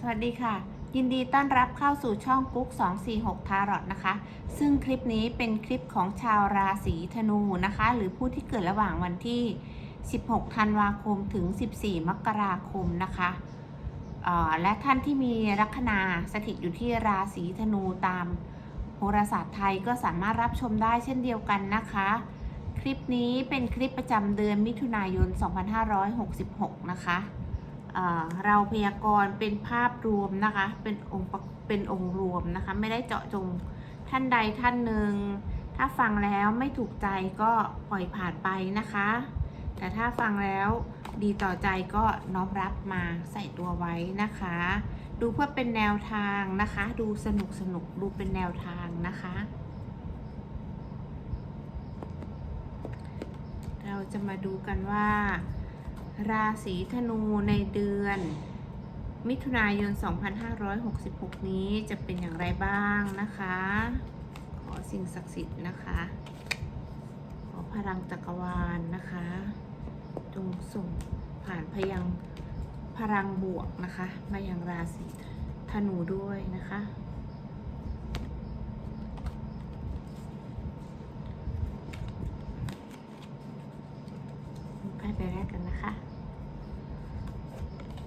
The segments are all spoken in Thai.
สวัสดีค่ะ ยินดีต้อนรับเข้าสู่ช่องกุ๊ก246ทารอตนะคะ ซึ่งคลิปนี้เป็นคลิปของชาวราศีธนูนะคะ หรือผู้ที่เกิดระหว่างวันที่ 16 ธันวาคมถึง 14 มกราคมนะคะออและท่านที่มีลัคนาสถิตอยู่ที่ราศีธนูตามโหราศาสตร์ไทยก็สามารถรับชมได้เช่นเดียวกันนะคะ คลิปนี้เป็นคลิปประจำเดือนมิถุนายน 2566 นะคะ เราพยากรณ์เป็นภาพรวมนะคะ เป็นองค์เป็นองค์รวมนะคะ ไม่ได้เจาะจงท่านใดท่านหนึ่ง ถ้าฟังแล้วไม่ถูกใจก็ปล่อยผ่านไปนะคะ แต่ถ้าฟังแล้วดีต่อใจก็น้อมรับมาใส่ตัวไว้นะคะ ดูเพื่อเป็นแนวทางนะคะ ดูสนุกสนุกดูเป็นแนวทางนะคะ เราจะมาดูกันว่า ราศีธนูในเดือน มิถุนายน 2566 นี้จะเป็นอย่างไรบ้างนะคะ ขอสิ่งศักดิ์สิทธิ์นะคะ ขอพลังจักรวาลนะคะจงส่งผ่านพยังพลังบวกนะคะ มายังราศีธนูด้วยนะคะไปไปแรกกันนะคะ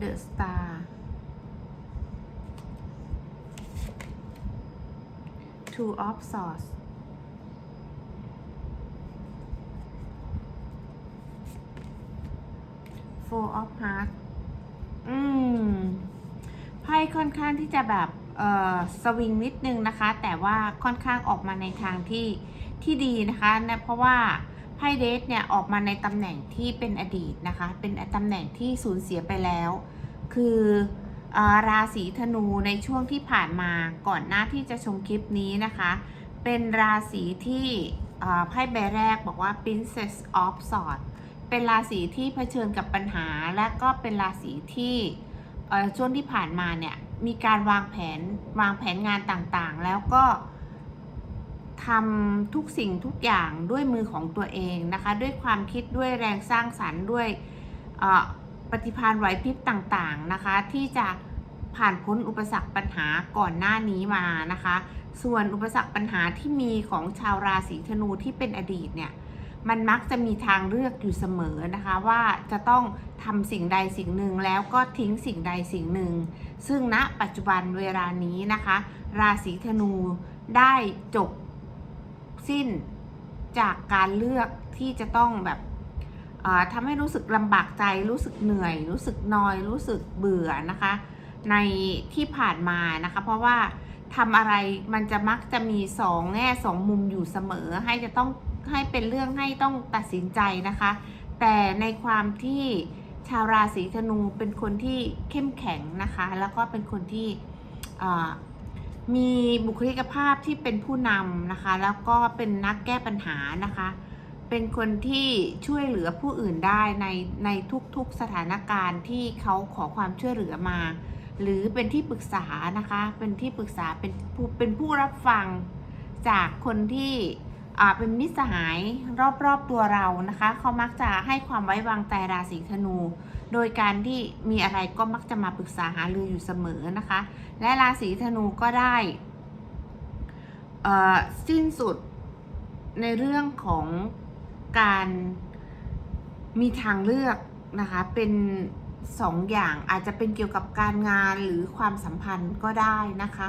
of Pentacle Two of Pentacle Death The Star Two of Swords Four of Hearts อืม ไพ่ค่อนข้างที่จะแบบ เอ่อ สวิงนิดนึงนะคะ แต่ว่าค่อนข้างออกมาในทางที่ที่ดีนะคะนะเพราะว่า ไพ่เดทเนี่ยออกมาในตำแหน่งที่เป็นอดีตนะคะ เป็นตำแหน่งที่สูญเสียไปแล้ว คืออราศีธนูในช่วงที่ผ่านมาก่อนหน้าที่จะชมคลิปนี้นะคะ เป็นราศีที่ไพ่ใบแรกบอกว่า Princess of Swords เป็นราศีที่เผชิญกับปัญหา และก็เป็นราศีที่ช่วงที่ผ่านมาเนี่ยมีการวางแผนวางแผนงานต่างๆ แล้วก็ ทำทุกสิ่งทุกอย่างด้วยมือของตัวเองนะคะ ด้วยความคิดด้วยแรงสร้างสรรค์ด้วยปฏิภาณไหวพริบต่างๆนะคะ ที่จะผ่านพ้นอุปสรรคปัญหาก่อนหน้านี้มานะคะ ส่วนอุปสรรคปัญหาที่มีของชาวราศีธนูที่เป็นอดีตเนี่ยมันมักจะมีทางเลือกอยู่เสมอนะคะว่าจะต้องทำสิ่งใดสิ่งหนึ่งแล้วก็ทิ้งสิ่งใดสิ่งหนึ่ง ซึ่งณปัจจุบันเวลานี้นะคะ ราศีธนูได้จบ สิ้นจากการเลือกที่จะต้องแบบทำให้รู้สึกลำบากใจรู้สึกเหนื่อย รู้สึกนอย รู้สึกเบื่อนะคะ ในที่ผ่านมานะคะ เพราะว่าทำอะไรมันจะมักจะมีสองแง่สองมุมอยู่เสมอ ให้จะต้องให้เป็นเรื่องให้ต้องตัดสินใจนะคะ แต่ในความที่ชาวราศีธนูเป็นคนที่เข้มแข็งนะคะ แล้วก็เป็นคนที่ มีบุคลิกภาพที่เป็นผู้นำนะคะ แล้วก็เป็นนักแก้ปัญหานะคะ เป็นคนที่ช่วยเหลือผู้อื่นได้ในในทุกๆสถานการณ์ที่เขาขอความช่วยเหลือมา หรือเป็นที่ปรึกษานะคะ เป็นที่ปรึกษาเป็นผู้เป็นผู้รับฟังจากคนที่ เป็นมิตรสหายรอบๆตัวเรานะคะ เขามักจะให้ความไว้วางใจราศีธนู โดยการที่มีอะไรก็มักจะมาปรึกษาหารืออยู่เสมอนะคะ และราศีธนูก็ได้สิ้นสุดในเรื่องของการมีทางเลือกนะคะ เป็นสองอย่างอาจจะเป็นเกี่ยวกับการงานหรือความสัมพันธ์ก็ได้นะคะ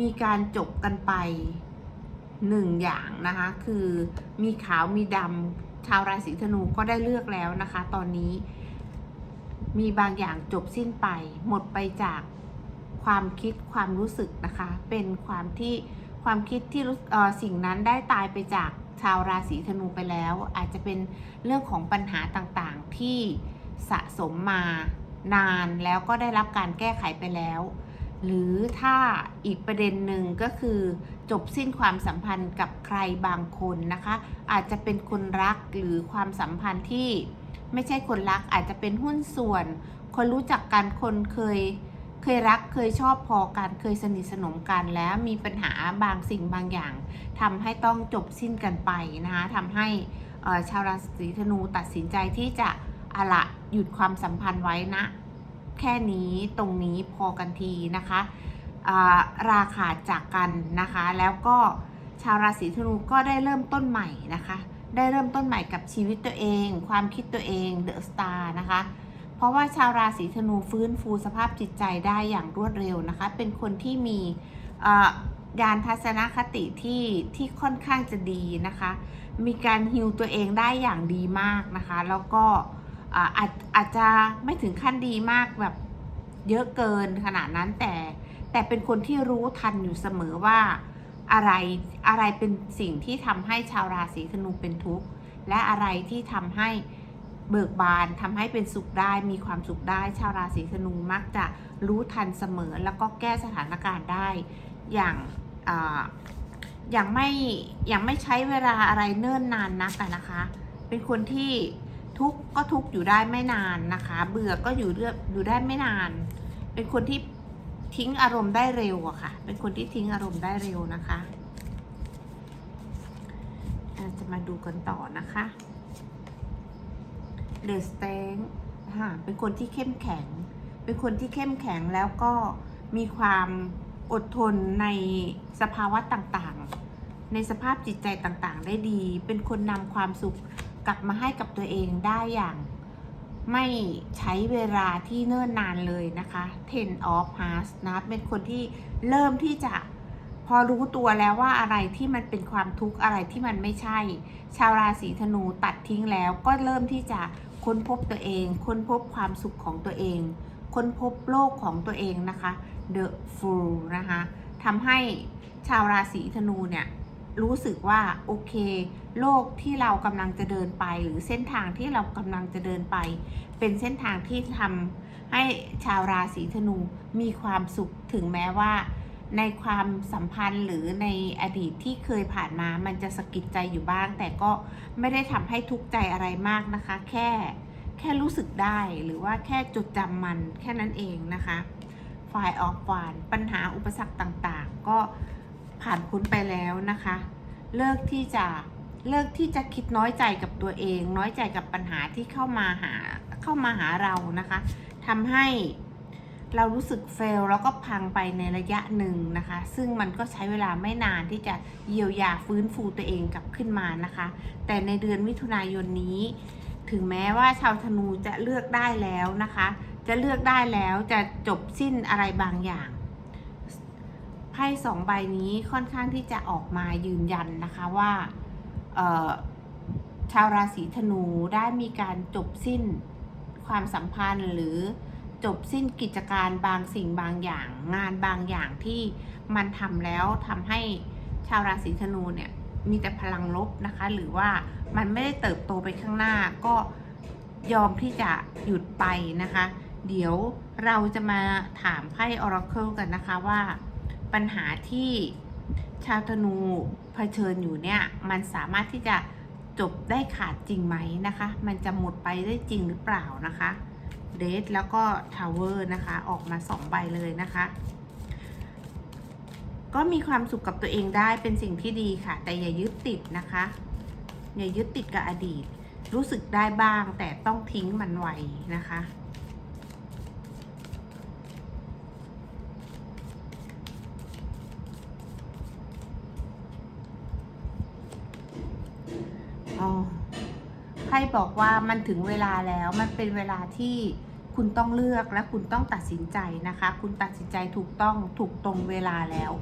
มีการจบกันไป หนึ่งอย่างนะคะ คือมีขาวมีดำชาวราศีธนูก็ได้เลือกแล้วนะคะ ตอนนี้ มีบางอย่างจบสิ้นไป หมดไปจากความคิดความรู้สึกนะคะ เป็นความที่ความคิดที่สิ่งนั้นได้ตายไปจากชาวราศีธนูไปแล้ว อาจจะเป็นเรื่องของปัญหาต่างๆที่สะสมมานานแล้วก็ได้รับการแก้ไขไปแล้ว หรือถ้าอีกประเด็นหนึ่งก็คือจบสิ้นความสัมพันธ์กับใครบางคนนะคะ อาจจะเป็นคนรักหรือความสัมพันธ์ที่ไม่ใช่คนรักอาจจะเป็นหุ้นส่วน คนรู้จักกันคนเคยเคยรักเคยชอบพอกันเคยสนิทสนมกันแล้วมีปัญหาบางสิ่งบางอย่างทำให้ต้องจบสิ้นกันไปนะคะทำให้ชาวราศีธนูตัดสินใจที่จะอะละหยุดความสัมพันธ์ไว้นะ แค่นี้ตรงนี้พอกันทีนะคะราขาจากกันนะคะ แล้วก็ชาวราศีธนูก็ได้เริ่มต้นใหม่นะคะ ได้เริ่มต้นใหม่กับชีวิตตัวเอง ความคิดตัวเองเดอะสตาร์นะคะ เพราะว่าชาวราศีธนูฟื้นฟูสภาพจิตใจได้อย่างรวดเร็วนะคะ เป็นคนที่มีเอ่อยานทัศนคติที่ที่ค่อนข้างจะดีนะคะ มีการฮิวตัวเองได้อย่างดีมากนะคะ แล้วก็ อาอาจอาจจะไม่ถึงขั้นดีมากแบบเยอะเกินขนาดนั้นแต่แต่เป็นคนที่รู้ทันอยู่เสมอว่าอะไรอะไรเป็นสิ่งที่ทำให้ชาวราศีธนูเป็นทุกข์และอะไรที่ทำให้เบิกบานทำให้เป็นสุขได้มีความสุขได้ ชาวราศีธนูมักจะรู้ทันเสมอ แล้วก็แก้สถานการณ์ได้อย่างออย่างไม่อย่างไม่ใช้เวลาอะไรเนิ่นนานนักนะคะ เป็นคนที่ ทุกข์ก็ทุกข์อยู่ได้ไม่นานนะคะ เบื่อก็อยู่เรื่อยอยู่ได้ไม่นาน เป็นคนที่ทิ้งอารมณ์ได้เร็วอะค่ะ เป็นคนที่ทิ้งอารมณ์ได้เร็วนะคะอะจะมาดูกันต่อนะคะเดอะสเตงค่ะเป็นคนที่เข้มแข็ง เป็นคนที่เข้มแข็งแล้วก็มีความอดทนในสภาวะต่างๆ ในสภาพจิตใจต่างๆ ได้ดี เป็นคนนำความสุข กลับมาให้กับตัวเองได้อย่างไม่ใช้เวลาที่เนิ่นนานเลยนะคะ ten of hearts นะเป็นคนที่เริ่มที่จะพอรู้ตัวแล้วว่าอะไรที่มันเป็นความทุกข์อะไรที่มันไม่ใช่ ชาวราศีธนูตัดทิ้งแล้วก็เริ่มที่จะค้นพบตัวเอง ค้นพบความสุขของตัวเอง ค้นพบโลกของตัวเองนะคะ The Fool นะคะทำให้ชาวราศีธนูเนี่ย รู้สึกว่าโอเค โลกที่เรากำลังจะเดินไป หรือเส้นทางที่เรากำลังจะเดินไป เป็นเส้นทางที่ทำให้ชาวราศีธนูมีความสุขถึงแม้ว่า ในความสัมพันธ์หรือในอดีตที่เคยผ่านมามันจะสะกิดใจอยู่บ้าง แต่ก็ไม่ได้ทำให้ทุกข์ใจอะไรมากนะคะ แค่แค่รู้สึกได้หรือว่าแค่จดจำมันแค่นั้นเองนะคะฝ่ายออกฝ่านปัญหาอุปสรรคต่างๆ ก็ ผ่านพ้นไปแล้วนะคะ เลิกที่จะเลิกที่จะคิดน้อยใจกับตัวเอง น้อยใจกับปัญหาที่เข้ามาหาเข้ามาหาเรานะคะทำให้เรารู้สึกเฟลแล้วก็พังไปในระยะหนึ่งนะคะ ซึ่งมันก็ใช้เวลาไม่นานที่จะเยียวยาฟื้นฟูตัวเองกลับขึ้นมานะคะ แต่ในเดือนมิถุนายนนี้ ถึงแม้ว่าชาวธนูจะเลือกได้แล้วนะคะ จะเลือกได้แล้วจะจบสิ้นอะไรบางอย่าง พ่สองใบนี้ค่อนข้างที่จะออกมายืนยันนะคะว่าชาวราศีธนูได้มีการจบสิ้นความสัมพันธ์หรือจบสิ้นกิจการบางสิ่งบางอย่าง งานบางอย่างที่มันทำแล้วทำให้ชาวราศีธนูเนี่ยมีแต่พลังลบนะคะ หรือว่ามันไม่ได้เติบโตไปข้างหน้าก็ยอมที่จะหยุดไปนะคะ เดี๋ยวเราจะมาถามไพ่ Oracle กันนะคะว่า ปัญหาที่ชาวธนูเผชิญอยู่เนี่ย มันสามารถที่จะจบได้ขาดจริงไหมนะคะ มันจะหมดไปได้จริงหรือเปล่านะคะเดทแล้วก็ทาวเวอร์นะคะ ออกมาสองใบเลยนะคะ ก็มีความสุขกับตัวเองได้เป็นสิ่งที่ดีค่ะ แต่อย่ายึดติดนะคะ อย่ายึดติดกับอดีต รู้สึกได้บ้างแต่ต้องทิ้งมันไว้นะคะ อ๋อไพ่บอกว่ามันถึงเวลาแล้วมันเป็นเวลาที่คุณต้องเลือกและคุณต้องตัดสินใจนะคะ คุณตัดสินใจถูกต้องถูกตรงเวลาแล้ว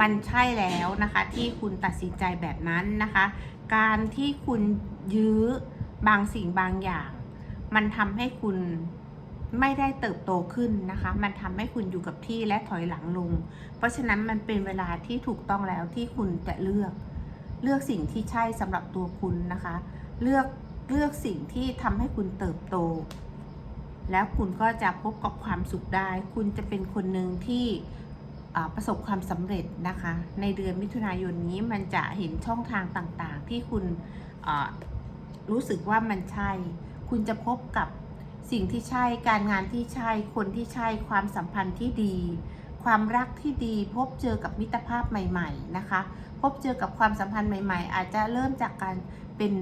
มันใช่แล้วนะคะที่คุณตัดสินใจแบบนั้นนะคะ การที่คุณยื้อบางสิ่งบางอย่าง มันทำให้คุณไม่ได้เติบโตขึ้นนะคะ มันทำให้คุณอยู่กับที่และถอยหลังลง เพราะฉะนั้นมันเป็นเวลาที่ถูกต้องแล้วที่คุณจะเลือก เลือกสิ่งที่ใช่สำหรับตัวคุณนะคะ เลือกเลือกสิ่งที่ทำให้คุณเติบโต แล้วคุณก็จะพบกับความสุขได้ คุณจะเป็นคนหนึ่งที่ประสบความสำเร็จนะคะ ในเดือนมิถุนายนนี้มันจะเห็นช่องทางต่างๆ ที่คุณรู้สึกว่ามันใช่ คุณจะพบกับสิ่งที่ใช่ การงานที่ใช่ คนที่ใช่ ความสัมพันธ์ที่ดี ความรักที่ดีพบเจอกับมิตรภาพใหม่ๆนะคะ พบเจอกับความสัมพันธ์ใหม่ ๆ อาจจะเริ่มจากการเป็น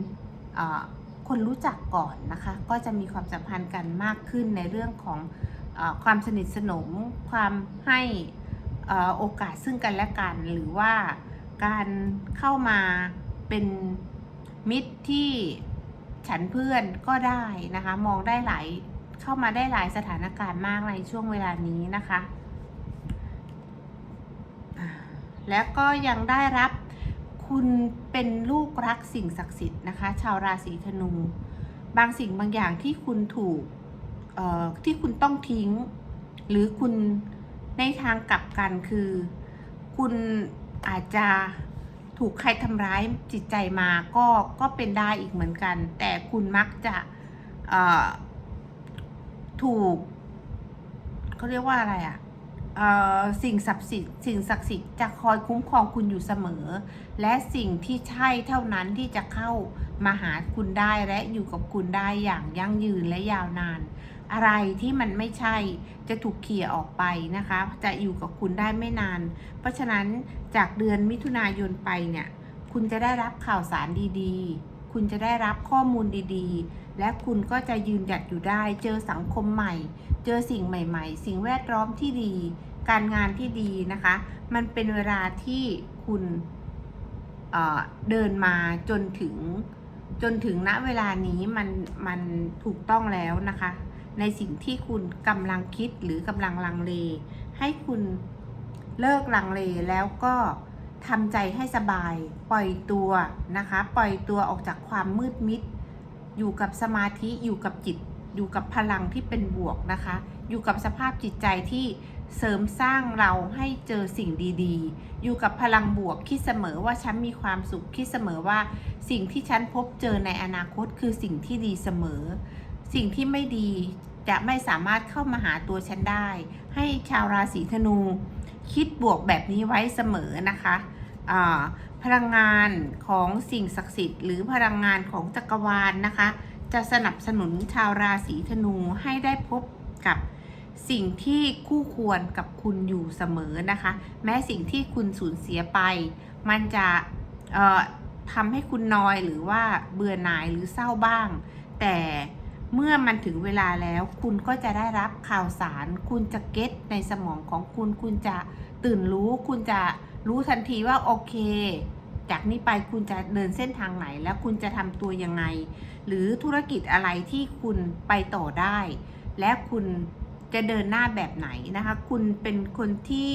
คนรู้จักก่อนนะคะ ก็จะมีความสัมพันธ์กันมากขึ้นในเรื่องของอความสนิทสนม ความให้โอกาสซึ่งกันและกัน หรือว่าการเข้ามาเป็นมิตรที่ฉันเพื่อนก็ได้นะคะ มองได้หลายเข้ามาได้หลายสถานการณ์มากในช่วงเวลานี้นะคะอ่า แล้วก็ยังได้รับคุณเป็นลูกรักสิ่งศักดิ์สิทธิ์นะคะ ชาวราศีธนู บางสิ่งบางอย่างที่คุณถูกที่คุณต้องทิ้ง หรือคุณในทางกลับกันคือ คุณอาจจะถูกใครทำร้ายจิตใจมาก็ก็เป็นได้อีกเหมือนกัน แต่คุณมักจะถูกเขาเรียกว่าอะไรอะ่ะ สิ่งศักดิ์สิทธิ์สิ่งศักดิ์สิทธิ์จะคอยคุ้มครองคุณอยู่เสมอ และสิ่งที่ใช่เท่านั้นที่จะเข้ามาหาคุณได้และอยู่กับคุณได้อย่างยั่งยืนและยาวนาน อะไรที่มันไม่ใช่จะถูกเขี่ยออกไปนะคะ จะอยู่กับคุณได้ไม่นาน เพราะฉะนั้นจากเดือนมิถุนายนไปเนี่ย คุณจะได้รับข่าวสารดีๆ คุณจะได้รับข้อมูลดีๆ และคุณก็จะยืนหยัดอยู่ได้ เจอสังคมใหม่ เจอสิ่งใหม่ ๆ สิ่งแวดล้อมที่ดี การงานที่ดีนะคะ มันเป็นเวลาที่คุณเเดินมาจนถึงจนถึงณเวลานี้มันมันถูกต้องแล้วนะคะ ในสิ่งที่คุณกำลังคิดหรือกำลังลังเล ให้คุณเลิกลังเลแล้วก็ ทำใจให้สบาย ปล่อยตัวนะคะ ปล่อยตัวออกจากความมืดมิด อยู่กับสมาธิ อยู่กับจิต อยู่กับพลังที่เป็นบวกนะคะ อยู่กับสภาพจิตใจที่เสริมสร้างเราให้เจอสิ่งดีๆ อยู่กับพลังบวก คิดเสมอว่าฉันมีความสุข คิดเสมอว่าสิ่งที่ฉันพบเจอในอนาคตคือสิ่งที่ดีเสมอ สิ่งที่ไม่ดีจะไม่สามารถเข้ามาหาตัวฉันได้ ให้ชาวราศีธนู คิดบวกแบบนี้ไว้เสมอนะคะพลังงานของสิ่งศักดิ์สิทธิ์หรือพลังงานของจักรวาลนะคะ จะสนับสนุนชาวราศีธนูให้ได้พบกับสิ่งที่คู่ควรกับคุณอยู่เสมอนะคะ แม้สิ่งที่คุณสูญเสียไป มันจะทำให้คุณนอยหรือว่าเบื่อหน่ายหรือเศร้าบ้าง แต่ เมื่อมันถึงเวลาแล้วคุณก็จะได้รับข่าวสาร คุณจะเก็ตในสมองของคุณ คุณจะตื่นรู้ คุณจะรู้ทันทีว่าโอเค จากนี้ไปคุณจะเดินเส้นทางไหน แล้วคุณจะทำตัวยังไง หรือธุรกิจอะไรที่คุณไปต่อได้ และคุณจะเดินหน้าแบบไหนนะคะ คุณเป็นคนที่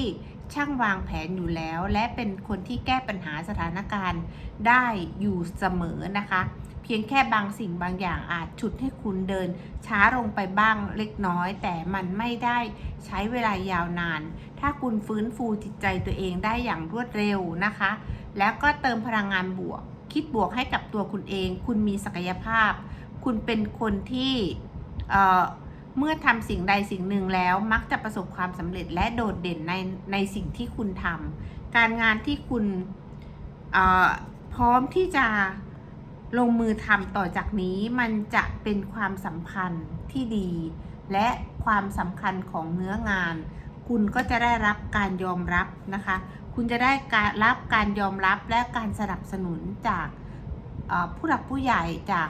ช่างวางแผนอยู่แล้ว และเป็นคนที่แก้ปัญหาสถานการณ์ได้อยู่เสมอนะคะ เพียงแค่บางสิ่งบางอย่างอาจฉุดให้คุณเดิน ช้าลงไปบ้างเล็กน้อย แต่มันไม่ได้ใช้เวลายาวนาน ถ้าคุณฟื้นฟูจิตใจตัวเองได้อย่างรวดเร็วนะคะ แล้วก็เติมพลังงานบวก คิดบวกให้กับตัวคุณเอง คุณมีศักยภาพ คุณเป็นคนที่เเมื่อทำสิ่งใดสิ่งหนึ่งแล้วมักจะประสบความสำเร็จและโดดเด่นในในสิ่งที่คุณทำการงานที่คุณพร้อมที่จะ ลงมือทำต่อจากนี้มันจะเป็นความสัมพันธ์ที่ดี และความสำคัญของเนื้องาน คุณก็จะได้รับการยอมรับนะคะ คุณจะได้การรับการยอมรับและการสนับสนุนจากผู้หลักผู้ใหญ่จาก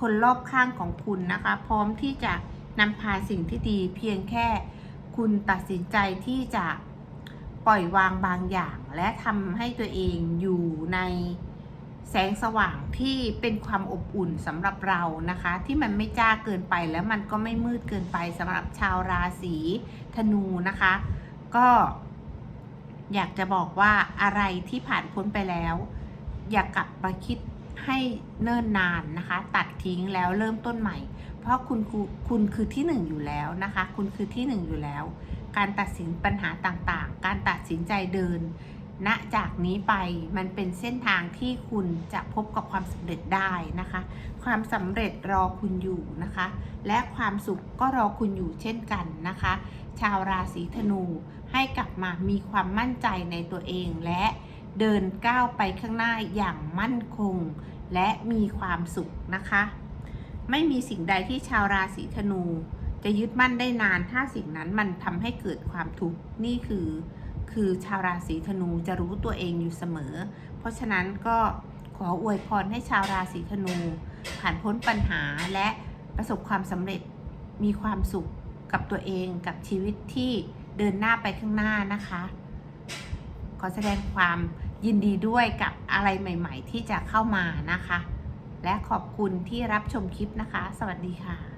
คนรอบข้างของคุณนะคะ พร้อมที่จะนำพาสิ่งที่ดีเพียงแค่คุณตัดสินใจที่จะปล่อยวางบางอย่าง และทำให้ตัวเองอยู่ใน แสงสว่างที่เป็นความอบอุ่นสำหรับเรานะคะ ที่มันไม่จ้าเกินไปแล้วมันก็ไม่มืดเกินไปสำหรับชาวราศีธนูนะคะ ก็อยากจะบอกว่าอะไรที่ผ่านพ้นไปแล้ว อย่ากลับมาคิดให้เนิ่นนานนะคะ ตัดทิ้งแล้วเริ่มต้นใหม่ เพราะคุณคือคุณคือที่หนึ่งอยู่แล้วนะคะ คุณคือที่หนึ่งอยู่แล้ว การตัดสินปัญหาต่างๆ การตัดสินใจเดิน ณจากนี้ไปมันเป็นเส้นทางที่คุณจะพบกับความสำเร็จได้นะคะ ความสำเร็จรอคุณอยู่นะคะ และความสุขก็รอคุณอยู่เช่นกันนะคะ ชาวราศีธนูให้กลับมามีความมั่นใจในตัวเองและเดินก้าวไปข้างหน้าอย่างมั่นคง และมีความสุขนะคะ ไม่มีสิ่งใดที่ชาวราศีธนู จะยึดมั่นได้นานถ้าสิ่งนั้นมันทำให้เกิดความทุกข์นี่คือ คือชาวราศีธนูจะรู้ตัวเองอยู่เสมอ เพราะฉะนั้นก็ขออวยพรให้ชาวราศีธนู ผ่านพ้นปัญหาและประสบความสำเร็จมีความสุขกับตัวเองกับชีวิตที่เดินหน้าไปข้างหน้านะคะ ขอแสดงความยินดีด้วยกับอะไรใหม่ ๆ ที่จะเข้ามานะคะ และขอบคุณที่รับชมคลิปนะคะ สวัสดีค่ะ